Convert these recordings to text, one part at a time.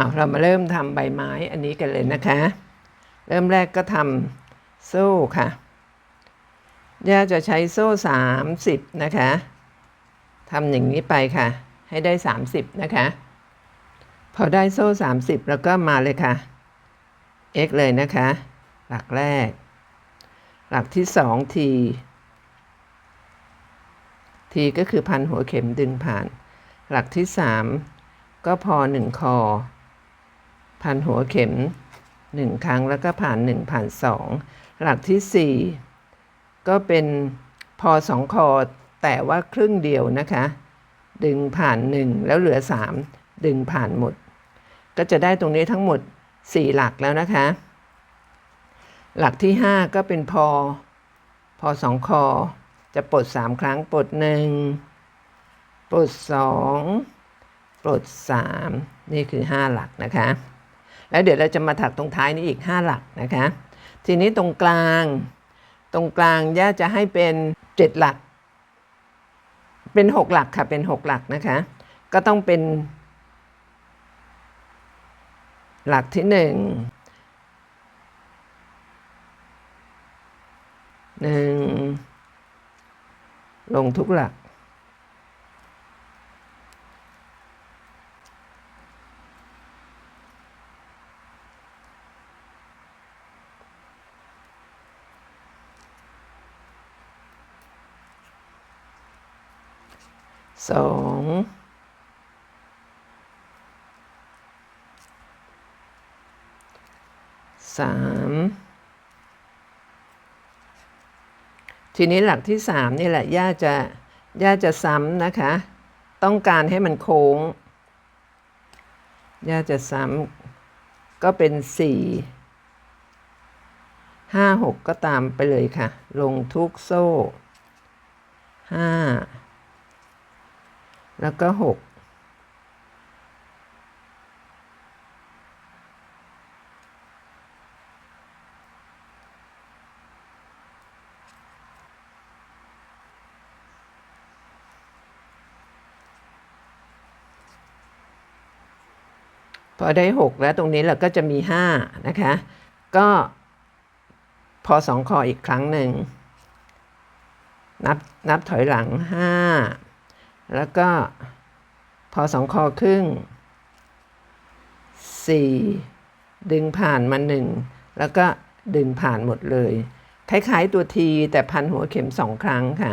าวเรามาเริ่มทำใบไม้อันนี้กันเลยนะคะ เริ่มแรกก็ทำโซ่ค่ะย่าจะใช้โซ่สามสิบนะคะทำอย่างนี้ไปค่ะ ให้ได้สามสิบนะคะ พอได้โซ่สามสิบแล้วก็มาเลยค่ะ x เลยนะคะ หลักแรก หลักที่สอง t t ก็คือพันหัวเข็มดึงผ่าน หลักที่สามก็พอหนึ่งคอ พันหัวเข็มหนึ่งครั้งแล้วก็ผ่านหนึ่งผ่านสองหลักที่สี่ก็เป็นพอสองคอแต่ว่าครึ่งเดียวนะคะ ดึงผ่านหนึ่งแล้วเหลือสามดึงผ่านหมด ก็จะได้ตรงนี้ทั้งหมดสี่หลักแล้วนะคะ หลักที่ห้าก็เป็นพอ พอสองคอจะปลดสามครั้งปลดหนึ่งปลดสองปลดสามนี่คือห้าหลักนะคะ แล้วเดี๋ยวเราจะมาถักตรงท้ายนี้อีกห้าหลักนะคะ ทีนี้ตรงกลาง ตรงกลางย่าจะให้เป็นเจ็ดหลัก เป็นหกหลักค่ะ เป็นหกหลักนะคะ ก็ต้องเป็น หลักที่หนึ่งหนึ่งลงทุกหลัก สองสามทีนี้หลักที่สามนี่แหละ ย่าจะย่าจะซ้ำนะคะ ต้องการให้มันโค้ง ย่าจะซ้ำก็เป็นสี่ห้าหกก็ตามไปเลยค่ะ ลงทุกโซ่ห้า แล้วก็หกพอได้หกแล้วตรงนี้เราก็จะมีห้านะคะ ก็พอสองคออีกครั้งหนึ่ง นับนับถอยหลังห้า แล้วก็พอสองคอครึ่งสี่ดึงผ่านมาหนึ่งแล้วก็ดึงผ่านหมดเลย คล้ายๆตัวทีแต่พันหัวเข็มสองครั้งค่ะ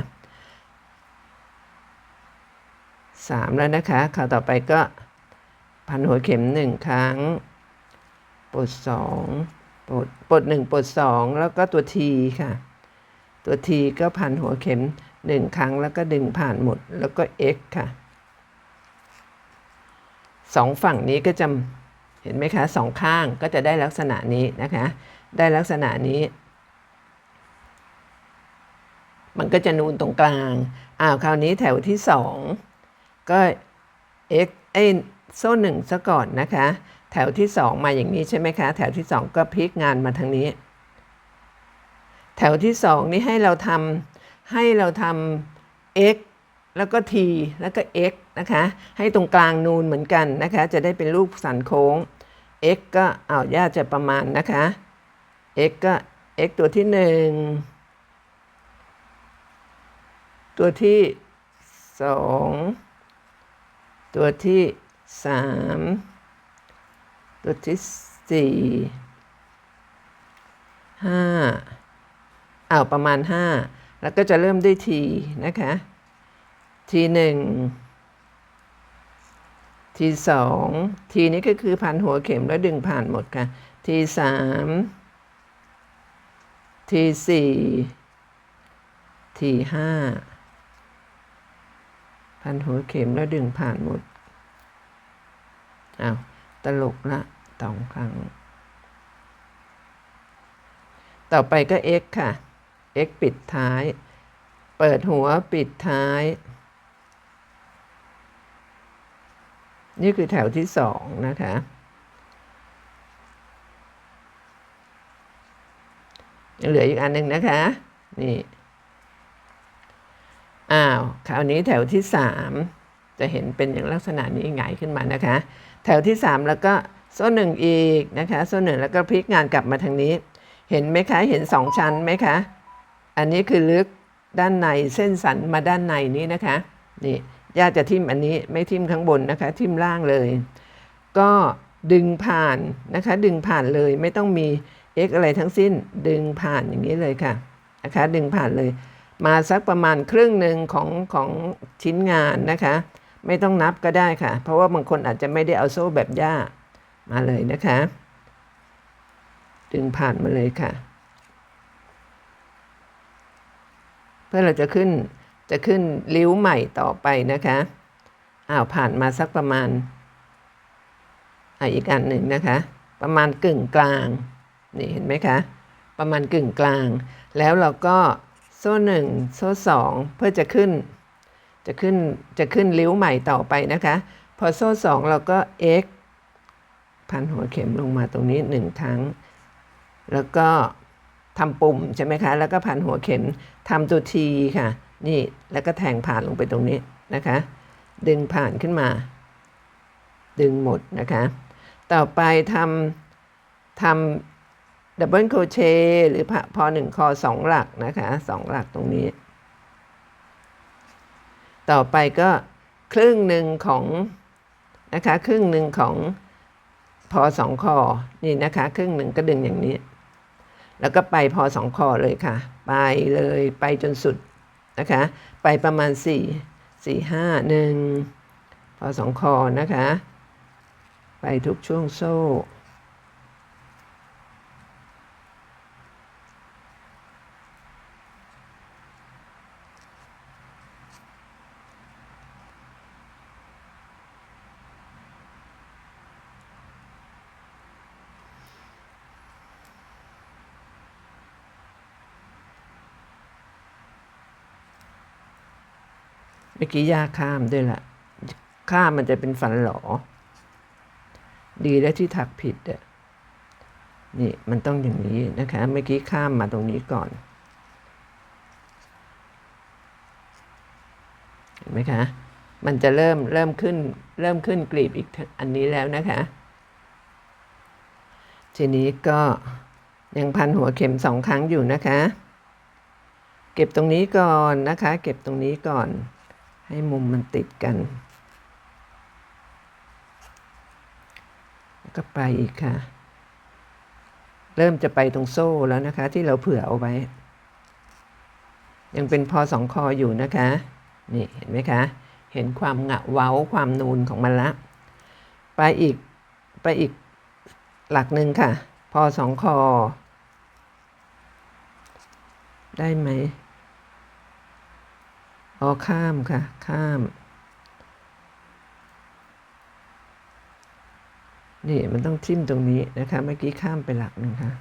สามแล้วนะคะข่าวต่อไปก็พันหัวเข็มหนึ่งครั้งปลดสองปลดปลดหนึ่งปลดสองแล้วก็ตัวทีค่ะ ตัวทีก็พันหัวเข็ม หนึ่งครั้งแล้วก็ดึงผ่านหมดแล้วก็ x ค่ะสองฝั่งนี้ก็จะเห็นไหมคะสองข้างก็จะได้ลักษณะนี้นะคะ ได้ลักษณะนี้ มันก็จะนูนตรงกลางอ้าวคราวนี้แถวที่สองก็ x เอ้โซ่หนึ่งซะก่อนนะคะ แถวที่สองมาอย่างนี้ใช่ไหมคะ แถวที่สองก็พลิกงานมาทางนี้ แถวที่สองนี่ให้เราทำ ให้เราทำ x แล้วก็ t แล้วก็ x นะคะ ให้ตรงกลางนูนเหมือนกันนะคะ จะได้เป็นรูปสันโค้ง x ก็เอาย่าจะประมาณนะคะ x ก็ x ตัวที่หนึ่งตัวที่สองตัวที่สามตัวที่สี่ห้าเอาประมาณ 5 แล้วก็จะเริ่มด้วยทีนะคะทีหนึ่งทีสองทีนี้ก็คือพันหัวเข็มแล้วดึงผ่านหมดค่ะทีสามทีสี่ทีห้าพันหัวเข็มแล้วดึงผ่านหมดอ้าวตลกละสองครั้ง ต่อไปก็ x ค่ะ x ปิดท้าย เปิดหัวปิดท้าย นี่คือแถวที่สองนะคะ ยังเหลืออีกอันหนึ่งนะคะ นี่ อ้าว คราวนี้แถวที่สามจะเห็นเป็นอย่างลักษณะนี้หงายขึ้นมานะคะ แถวที่สามแล้วก็โซ่หนึ่งอีกนะคะ โซ่หนึ่งแล้วก็พลิกงานกลับมาทางนี้ เห็นไหมคะ เห็นสองชั้นไหมคะ อันนี้คือลึกด้านในเส้นสันมาด้านในนี้นะคะนี่ย่าจะทิ่มอันนี้ไม่ทิ่มข้างบนนะคะทิ่มล่างเลย ก็ดึงผ่านนะคะ ดึงผ่านเลยไม่ต้องมี x อะไรทั้งสิ้น ดึงผ่านอย่างนี้เลยค่ะนะคะ ดึงผ่านเลย มาสักประมาณครึ่งหนึ่งของของชิ้นงานนะคะ ไม่ต้องนับก็ได้ค่ะ เพราะว่าบางคนอาจจะไม่ได้เอาโซ่แบบย่ามาเลยนะคะ ดึงผ่านมาเลยค่ะ เพื่อเราจะขึ้นจะขึ้นริ้วใหม่ต่อไปนะคะอ้าวผ่านมาสักประมาณอะอีกอันหนึ่งนะคะ ประมาณกึ่งกลางนี่เห็นไหมคะประมาณกึ่งกลาง แล้วเราก็โซ่หนึ่งโซ่สองเพื่อจะขึ้น จะขึ้นจะขึ้นริ้วใหม่ต่อไปนะคะ พอโซ่สองเราก็ x พันหัวเข็มลงมาตรงนี้หนึ่งครั้ง แล้วก็ ทำปุ่มใช่ไหมคะ แล้วก็พันหัวเข็มทำตัวทีค่ะ นี่แล้วก็แทงผ่านลงไปตรงนี้นะคะ ดึงผ่านขึ้นมา ดึงหมดนะคะ ต่อไปทำทำดับเบิลโคเชหรือพอหนึ่งคอสองหลักนะคะสองหลักตรงนี้ ต่อไปก็ครึ่งหนึ่งของนะคะ ครึ่งหนึ่งของพอสองคอนี่นะคะ ครึ่งหนึ่งก็ดึงอย่างนี้ แล้วก็ไปพอสองคอเลยค่ะ ไปเลยไปจนสุดนะคะ ไปประมาณสี่สี่ห้าหนึ่งพอสองคอนะคะ ไปทุกช่วงโซ่ อกี้ย่าข้ามด้วยละข้ามมันจะเป็นฝันหลอ ดีแล้วที่ถักผิดอะนี่มันต้องอย่างนี้นะคะ เมื่อกี้ข้ามมาตรงนี้ก่อน เห็นไหมคะ มันจะเริ่มเริ่มขึ้น เริ่มขึ้นกลีบอีกอันนี้แล้วนะคะ ทีนี้ก็ยังพันหัวเข็มสองครั้งอยู่นะคะ เก็บตรงนี้ก่อนนะคะ เก็บตรงนี้ก่อน ให้มุมมันติดกันแล้วก็ไปอีกค่ะ เริ่มจะไปตรงโซ่แล้วนะคะ ที่เราเผื่อเอาไว้ ยังเป็นพอสองคออยู่นะคะ นี่เห็นไหมคะ เห็นความหงะเว้าความนูนของมันละ ไปอีกไปอีกหลักหนึ่งค่ะ พอสองคอ ได้ไหม อ๋อข้ามค่ะ ข้าม นี่มันต้องทิ่มตรงนี้นะคะ เมื่อกี้ข้ามไปหลักหนึ่งค่ะ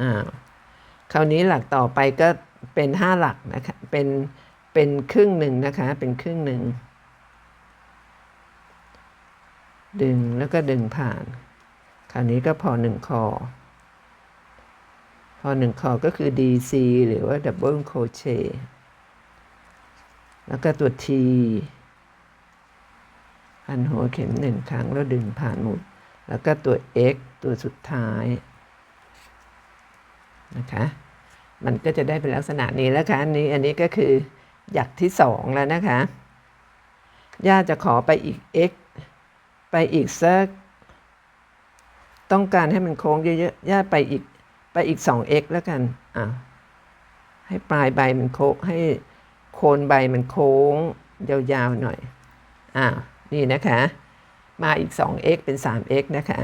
อ่า คราวนี้หลักต่อไปก็เป็นห้าหลักนะคะ เป็น เป็นครึ่งหนึ่งนะคะ เป็นครึ่งหนึ่ง ดึงแล้วก็ดึงผ่าน คราวนี้ก็พอหนึ่งคอ อหนึ่งคอก็คือ DC หรือว่า Double Crochet แล้วก็ตัว T พันหัวเข็มหนึ่งครั้งแล้วดึงผ่านหมุด แล้วก็ตัว X ตัวสุดท้ายนะคะ มันก็จะได้เป็นลักษณะนี้แล้วค่ะอันนี้อันนี้ก็คือหยักที่สองแล้วนะคะ ย่าจะขอไปอีก x ไปอีกสัก ต้องการให้มันโค้งเยอะๆ ย่าไปอีก ไปอีก 2x แล้วกันอ่าให้ปลายใบมันโค้งให้โคนใบมันโค้งยาวๆหน่อยอ่านี่นะคะ มาอีก 2x เป็น 3x นะคะ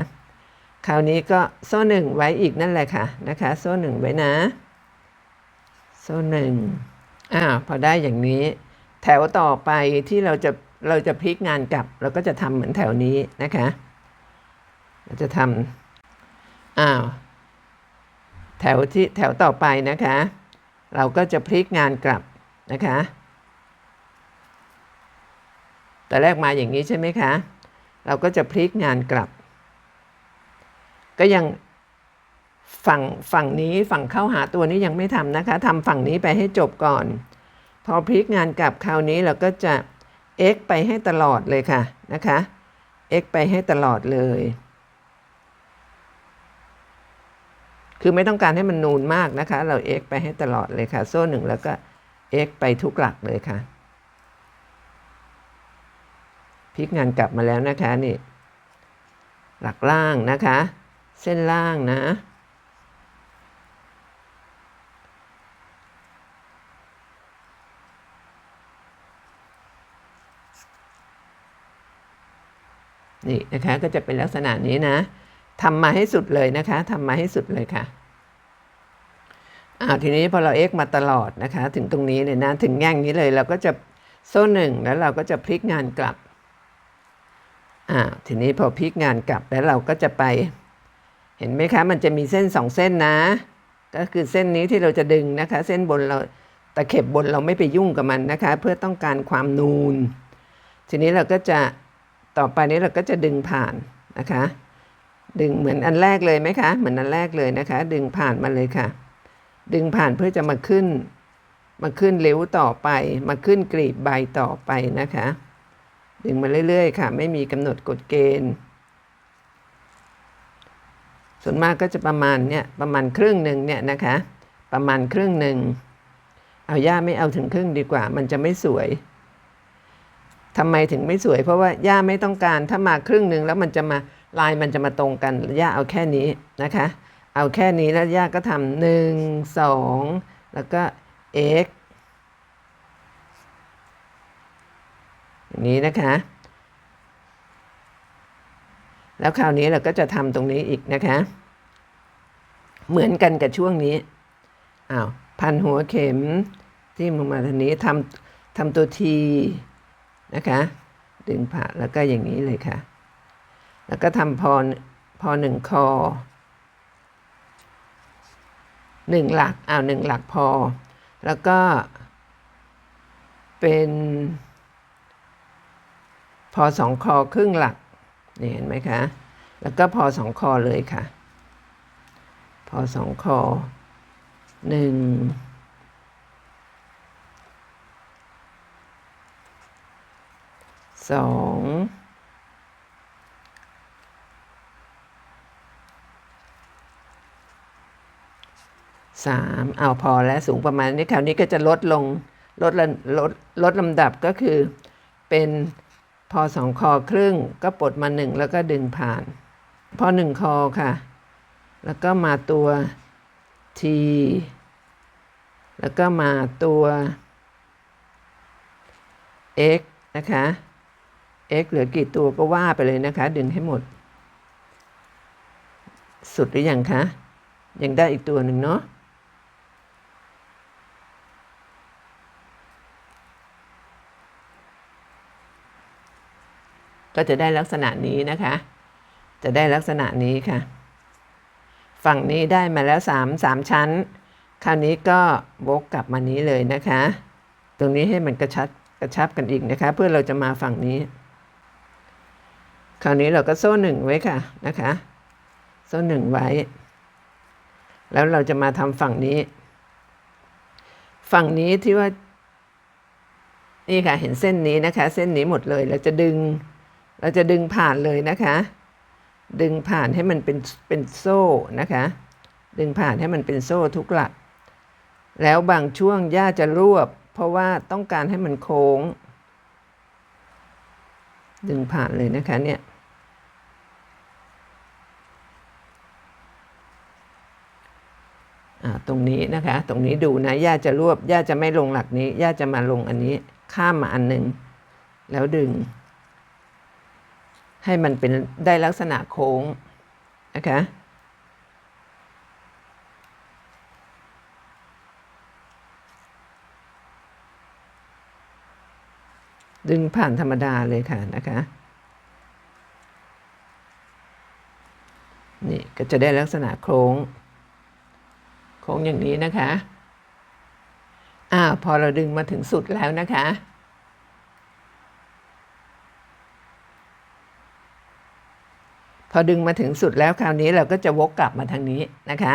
คราวนี้ก็โซ่หนึ่งไว้อีกนั่นแหละค่ะนะคะ โซ่หนึ่งไว้นะ โซ่หนึ่งอ่าพอได้อย่างนี้ แถวต่อไปที่เราจะเราจะพลิกงานกลับ เราก็จะทำเหมือนแถวนี้นะคะ เราจะทำอ้าว แถวที่แถวต่อไปนะคะ เราก็จะพลิกงานกลับนะคะแต่แรกมาอย่างนี้ใช่ไหมคะ เราก็จะพลิกงานกลับ ก็ยังฝั่งฝั่งนี้ฝั่งเข้าหาตัวนี้ยังไม่ทำนะคะทำฝั่งนี้ไปให้จบก่อน พอพลิกงานกลับคราวนี้เราก็จะ x ไปให้ตลอดเลยค่ะนะคะ x ไปให้ตลอดเลย คือไม่ต้องการให้มันนูนมากนะคะ เรา x ไปให้ตลอดเลยค่ะ โซ่หนึ่งแล้วก็ x ไปทุกหลักเลยค่ะ พลิกงานกลับมาแล้วนะคะนี่ หลักล่างนะคะ เส้นล่างนะ นี่นะคะก็จะเป็นลักษณะนี้นะ ทำมาให้สุดเลยนะคะทำมาให้สุดเลยค่ะอ้าวทีนี้พอเรา x มาตลอดนะคะ ถึงตรงนี้เลยนะถึงแง่งนี้เลยเราก็จะโซ่หนึ่งแล้วเราก็จะพลิกงานกลับอ่าทีนี้พอพลิกงานกลับแล้วเราก็จะไปเห็นไหมคะ มันจะมีเส้นสองเส้นนะ ก็คือเส้นนี้ที่เราจะดึงนะคะ เส้นบนเราตะเข็บบนเราไม่ไปยุ่งกับมันนะคะ เพื่อต้องการความนูน ทีนี้เราก็จะต่อไปนี้เราก็จะดึงผ่านนะคะ ดึงเหมือนอันแรกเลยไหมคะ เหมือนอันแรกเลยนะคะ ดึงผ่านมาเลยค่ะ ดึงผ่านเพื่อจะมาขึ้น มาขึ้นเลี้ยวต่อไป มาขึ้นกรีบใบต่อไปนะคะ ดึงมาเรื่อยๆ ค่ะ ไม่มีกำหนดกฎเกณฑ์ ส่วนมากก็จะประมาณเนี่ยประมาณครึ่งหนึ่งเนี่ยนะคะ ประมาณครึ่งหนึ่งเอาย่าไม่เอาถึงครึ่งดีกว่า มันจะไม่สวยทำไมถึงไม่สวย เพราะว่าย่าไม่ต้องการถ้ามาครึ่งหนึ่งแล้วมันจะมา ลายมันจะมาตรงกันย่าเอาแค่นี้นะคะ เอาแค่นี้แล้วย่าก็ทำหนึ่งสองแล้วก็ x อย่างนี้นะคะ แล้วคราวนี้เราก็จะทำตรงนี้อีกนะคะ เหมือนกันกับช่วงนี้อ้าวพันหัวเข็มที่มลงมาทางนี้ทำทำตัวทีนะคะ ดึงผ่าแล้วก็อย่างนี้เลยค่ะ แล้วก็ทำพอพอหนึ่งคอหนึ่งหลักอ้าวหนึ่งหลักพอ แล้วก็เป็นพอสองคอครึ่งหลักนี่เห็นไหมคะ แล้วก็พอสองคอเลยค่ะพอสองคอหนึ่งสอง สามเอาพอแล้วสูงประมาณนี้คราวนี้ก็จะลดลงลดลดลดลำดับก็คือเป็นพอสองคอครึ่งก็ปลดมาหนึ่งแล้วก็ดึงผ่าน พอหนึ่งคอค่ะ แล้วก็มาตัว T แล้วก็มาตัว x นะคะ x เหลือกี่ตัวก็ว่าไปเลยนะคะ ดึงให้หมด สุดหรือยังคะ ยังได้อีกตัวหนึ่งเนาะ ก็จะได้ลักษณะนี้นะคะ จะได้ลักษณะนี้ค่ะ ฝั่งนี้ได้มาแล้วสามสามชั้น คราวนี้ก็วกกลับมานี้เลยนะคะ ตรงนี้ให้มันกระชับกระชับกันอีกนะคะ เพื่อเราจะมาฝั่งนี้ คราวนี้เราก็โซ่หนึ่งไว้ค่ะนะคะ โซ่หนึ่งไว้ แล้วเราจะมาทำฝั่งนี้ ฝั่งนี้ที่ว่านี่ค่ะเห็นเส้นนี้นะคะ เส้นนี้หมดเลยเราจะดึง เราจะดึงผ่านเลยนะคะ ดึงผ่านให้มันเป็นเป็นโซ่นะคะ ดึงผ่านให้มันเป็นโซ่ทุกหลัก แล้วบางช่วงย่าจะรวบ เพราะว่าต้องการให้มันโค้ง ดึงผ่านเลยนะคะเนี่ยตรงนี้นะคะ ตรงนี้ดูนะย่าจะรวบย่าจะไม่ลงหลักนี้ย่าจะมาลงอันนี้ ข้ามมาอันหนึ่งแล้วดึง ให้มันเป็นได้ลักษณะโค้งนะคะดึงผ่านธรรมดาเลยค่ะนะคะ นี่ก็จะได้ลักษณะโค้ง โค้งอย่างนี้นะคะ อ่าพอเราดึงมาถึงสุดแล้วนะคะ พอดึงมาถึงสุดแล้วคราวนี้เราก็จะวกกลับมาทางนี้นะคะ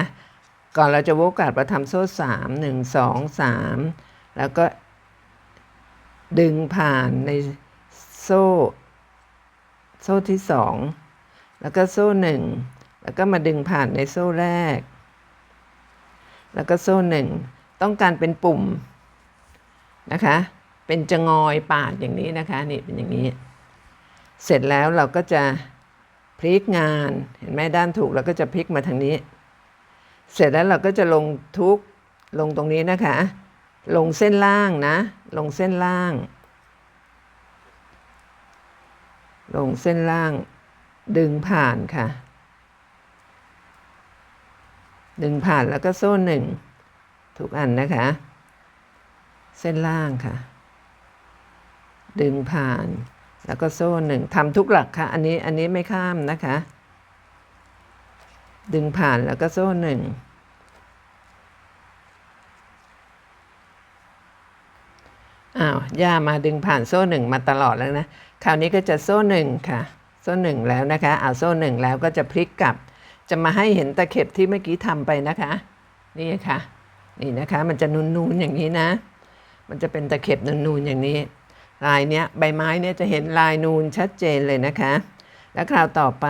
ก่อนเราจะวกกลับเราทำโซ่สามหนึ่งสองสามแล้วก็ดึงผ่านในโซ่ โซ่ที่สองแล้วก็โซ่หนึ่งแล้วก็มาดึงผ่านในโซ่แรก แล้วก็โซ่หนึ่งต้องการเป็นปุ่มนะคะ เป็นจะงอยปาดอย่างนี้นะคะนี่เป็นอย่างนี้ เสร็จแล้วเราก็จะ พลิกงานเห็นไหมด้านถูกเราก็จะพลิกมาทางนี้ เสร็จแล้วเราก็จะลงทุกลงตรงนี้นะคะ ลงเส้นล่างนะ ลงเส้นล่าง ลงเส้นล่าง ดึงผ่านค่ะ ดึงผ่านแล้วก็โซ่หนึ่งทุกอันนะคะ เส้นล่างค่ะ ดึงผ่าน แล้วก็โซ่หนึ่งทำทุกหลักค่ะ อันนี้อันนี้ไม่ข้ามนะคะ ดึงผ่านแล้วก็โซ่หนึ่งอ้าวย่ามาดึงผ่านโซ่หนึ่งมาตลอดแล้วนะ คราวนี้ก็จะโซ่หนึ่งค่ะ โซ่หนึ่งแล้วนะคะเอาโซ่หนึ่งแล้วก็จะพลิกกลับ จะมาให้เห็นตะเข็บที่เมื่อกี้ทำไปนะคะ นี่ค่ะ นี่นะคะ มันจะนูนๆอย่างนี้นะ มันจะเป็นตะเข็บนูนๆอย่างนี้ ลายเนี้ยใบไม้เนี้ยจะเห็นลายนูนชัดเจนเลยนะคะ แล้วคราวต่อไป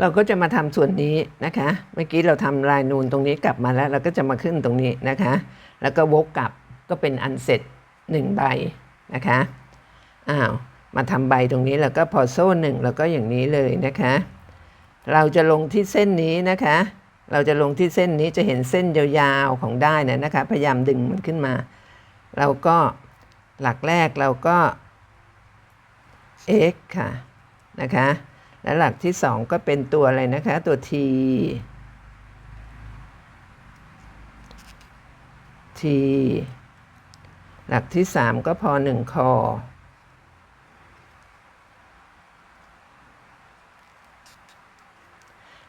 เราก็จะมาทำส่วนนี้นะคะ เมื่อกี้เราทำลายนูนตรงนี้กลับมาแล้ว เราก็จะมาขึ้นตรงนี้นะคะ แล้วก็วกกลับก็เป็นอันเสร็จหนึ่งใบนะคะอ้าวมาทำใบตรงนี้แล้วก็พอโซ่หนึ่งแล้วก็อย่างนี้เลยนะคะ เราจะลงที่เส้นนี้นะคะ เราจะลงที่เส้นนี้จะเห็นเส้นยาวๆของได้นะนะคะ พยายามดึงมันขึ้นมา เราก็หลักแรกเราก็ x ค่ะนะคะ และหลักที่สองก็เป็นตัวอะไรนะคะ ตัว t t หลักที่สามก็พอหนึ่งคอ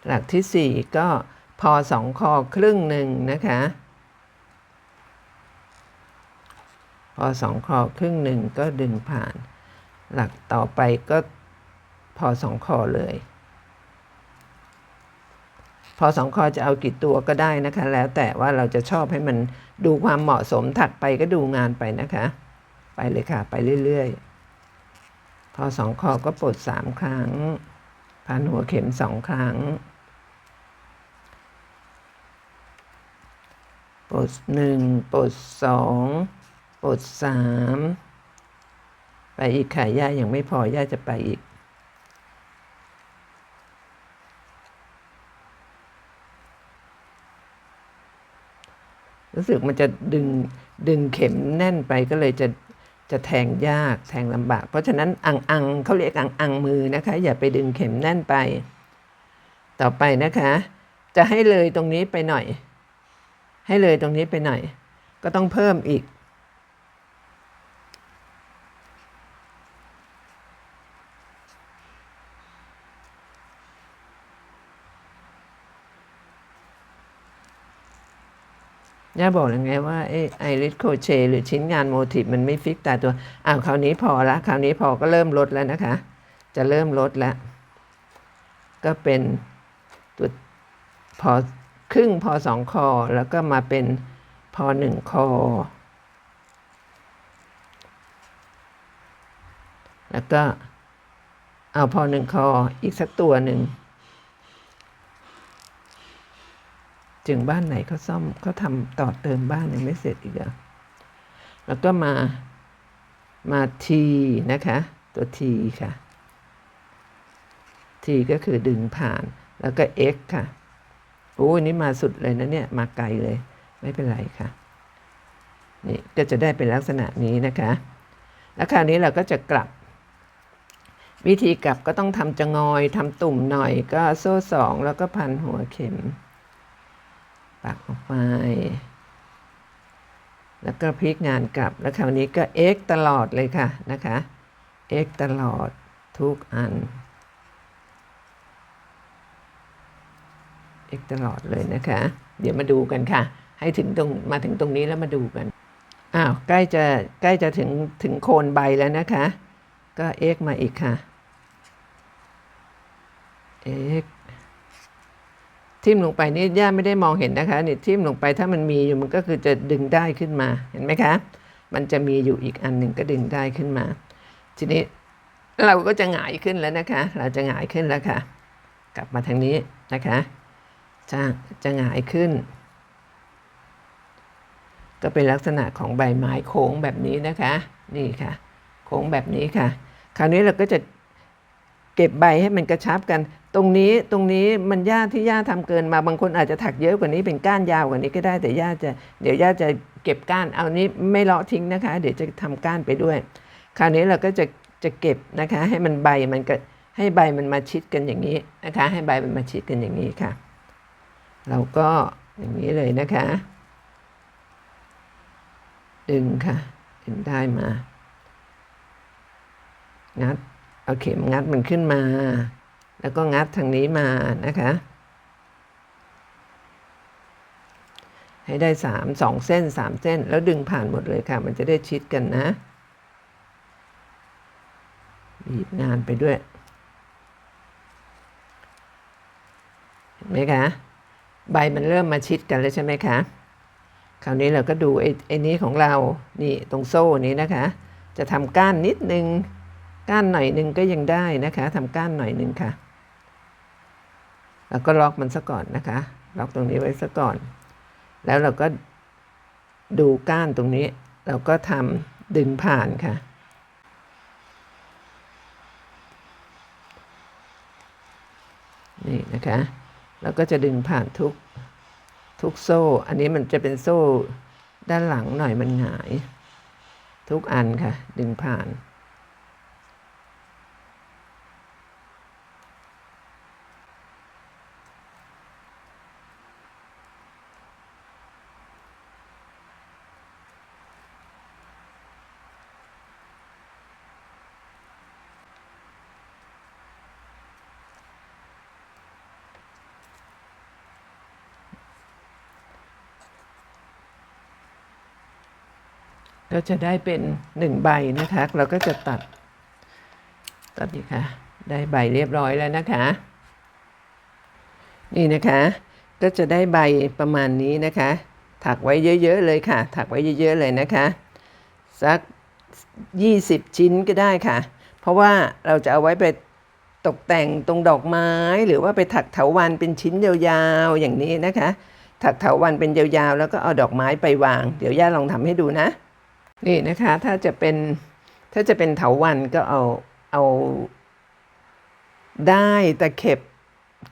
หลักที่สี่ก็พอสองคอครึ่งหนึ่งนะคะ พอสองคอครึ่งหนึ่งก็ดึงผ่าน หลักต่อไปก็พอสองคอเลย พอสองคอจะเอากี่ตัวก็ได้นะคะ แล้วแต่ว่าเราจะชอบให้มันดูความเหมาะสมถัดไปก็ดูงานไปนะคะ ไปเลยค่ะ ไปเรื่อยๆ พอสองคอก็ปลดสามครั้งพันหัวเข็มสองครั้งปลดหนึ่งปลดสอง ปลดสามไปอีกค่ะย่ายังไม่พอย่าจะไปอีก รู้สึกมันจะดึงดึงเข็มแน่นไปก็เลยจะจะแทงยากแทงลำบาก เพราะฉะนั้นอังอังเขาเรียกอังอังมือนะคะ อย่าไปดึงเข็มแน่นไป ต่อไปนะคะ จะให้เลยตรงนี้ไปหน่อย ให้เลยตรงนี้ไปหน่อย ก็ต้องเพิ่มอีก ย่าบอกยังไงว่าไอ้ไอริสโคเชหรือชิ้นงานโมทีฟมันไม่ฟิกแตาตัวอ้าวคราวนี้พอละคราวนี้พอก็เริ่มลดแล้วนะคะ จะเริ่มลดแล้ว ก็เป็นตัวพอครึ่งพอสองคอ แล้วก็มาเป็นพอหนึ่งคอ แล้วก็เอาพอหนึ่งคออีกสักตัวหนึ่ง ถึงบ้านไหนเขาซ่อมเขาทำต่อเติมบ้านยังไม่เสร็จอีกเหรอแล้วก็มามา T นะคะ ตัว T ค่ะ T ก็คือดึงผ่านแล้วก็ X ค่ะโอ้ยนี่มาสุดเลยนะเนี่ย มาไกลเลย ไม่เป็นไรค่ะ นี่ก็จะได้เป็นลักษณะนี้นะคะ แล้วคราวนี้เราก็จะกลับ วิธีกลับก็ต้องทำจะงอยทำตุ่มหน่อยก็โซ่สองแล้วก็พันหัวเข็ม ปักออกไป แล้วก็พลิกงานกลับ แล้วคราวนี้ก็ x ตลอดเลยค่ะนะคะ x ตลอดทุกอัน x ตลอดเลยนะคะ เดี๋ยวมาดูกันค่ะ ให้ถึงตรงมาถึงตรงนี้แล้วมาดูกัน อ้าว ใกล้จะใกล้จะถึงถึงโคนใบแล้วนะคะ ก็ x มาอีกค่ะ x ทิ่มลงไปนี่ย่าไม่ได้มองเห็นนะคะนี่ทิ่มลงไปถ้ามันมีอยู่มันก็คือจะดึงได้ขึ้นมาเห็นไหมคะ มันจะมีอยู่อีกอันหนึ่งก็ดึงได้ขึ้นมา ทีนี้เราก็จะหงายขึ้นแล้วนะคะ เราจะหงายขึ้นแล้วค่ะ กลับมาทางนี้นะคะจะจะหงายขึ้น ก็เป็นลักษณะของใบไม้โค้งแบบนี้นะคะ นี่ค่ะ โค้งแบบนี้ค่ะ คราวนี้เราก็จะเก็บใบให้มันกระชับกัน ตรงนี้ตรงนี้มันย่าที่ย่าทำเกินมาบางคนอาจจะถักเยอะกว่านี้เป็นก้านยาวกว่านี้ก็ได้แต่ย่าจะเดี๋ยวย่าจะเก็บก้านเอานี้ไม่เลาะทิ้งนะคะ เดี๋ยวจะทำก้านไปด้วย คราวนี้เราก็จะจะเก็บนะคะ ให้มันใบมันก็ให้ใบมันมาชิดกันอย่างนี้นะคะ ให้ใบมันมาชิดกันอย่างนี้ค่ะ เราก็อย่างนี้เลยนะคะ ดึงค่ะดึงได้มางัดเอาเข็มงัดมันขึ้นมา แล้วก็งัดทางนี้มานะคะ ให้ได้สามสองเส้นสามเส้น แล้วดึงผ่านหมดเลยค่ะ มันจะได้ชิดกันนะบีบงานไปด้วย เห็นไหมคะ ใบมันเริ่มมาชิดกันแล้วใช่ไหมคะ คราวนี้เราก็ดูไอ้ไอ้นี้ของเรา นี่ตรงโซ่นี้นะคะ จะทำก้านนิดนึงก้านหน่อยนึงก็ยังได้นะคะทำก้านหน่อยนึงค่ะ แล้วก็ล็อกมันซะก่อนนะคะ ล็อกตรงนี้ไว้ซะก่อน แล้วเราก็ดูก้านตรงนี้ เราก็ทำดึงผ่านค่ะ นี่นะคะแล้วก็จะดึงผ่านทุกทุกโซ่ อันนี้มันจะเป็นโซ่ด้านหลังหน่อยมันหงาย ทุกอันค่ะ ดึงผ่าน ก็จะได้เป็นหนึ่งใบนะคะ เราก็จะตัด ตัดดีค่ะ ได้ใบเรียบร้อยแล้วนะคะ นี่นะคะ ก็จะได้ใบประมาณนี้นะคะ ถักไว้เยอะ ๆ เลยค่ะ ถักไว้เยอะ ๆ เลยนะคะ สัก 20 ชิ้นก็ได้ค่ะ เพราะว่าเราจะเอาไว้ไปตกแต่งตรงดอกไม้หรือว่าไปถักเถาวันเป็นชิ้นยาวๆอย่างนี้นะคะ ถักเถาวันเป็นยาวๆ แล้วก็เอาดอกไม้ไปวาง เดี๋ยวย่าลองทำให้ดูนะ นี่นะคะถ้าจะเป็นถ้าจะเป็นเถาวันก็เอาเอาได้ตะเข็บ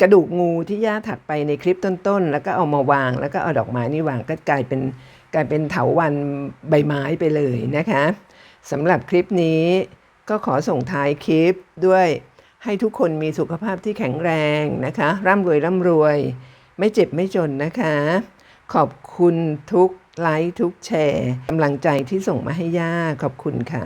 กระดูกงูที่ย่าถักไปในคลิปต้นๆ แล้วก็เอามาวาง แล้วก็เอาดอกไม้นี่วางก็กลายเป็นกลายเป็นเถาวันใบไม้ไปเลยนะคะสำหรับคลิปนี้ก็ขอส่งท้ายคลิปด้วยให้ทุกคนมีสุขภาพที่แข็งแรงนะคะ ร่ำรวยร่ำรวย ไม่เจ็บไม่จนนะคะ ขอบคุณทุก ไลค์ทุกแชร์กำลังใจที่ส่งมาให้ย่าขอบคุณค่ะ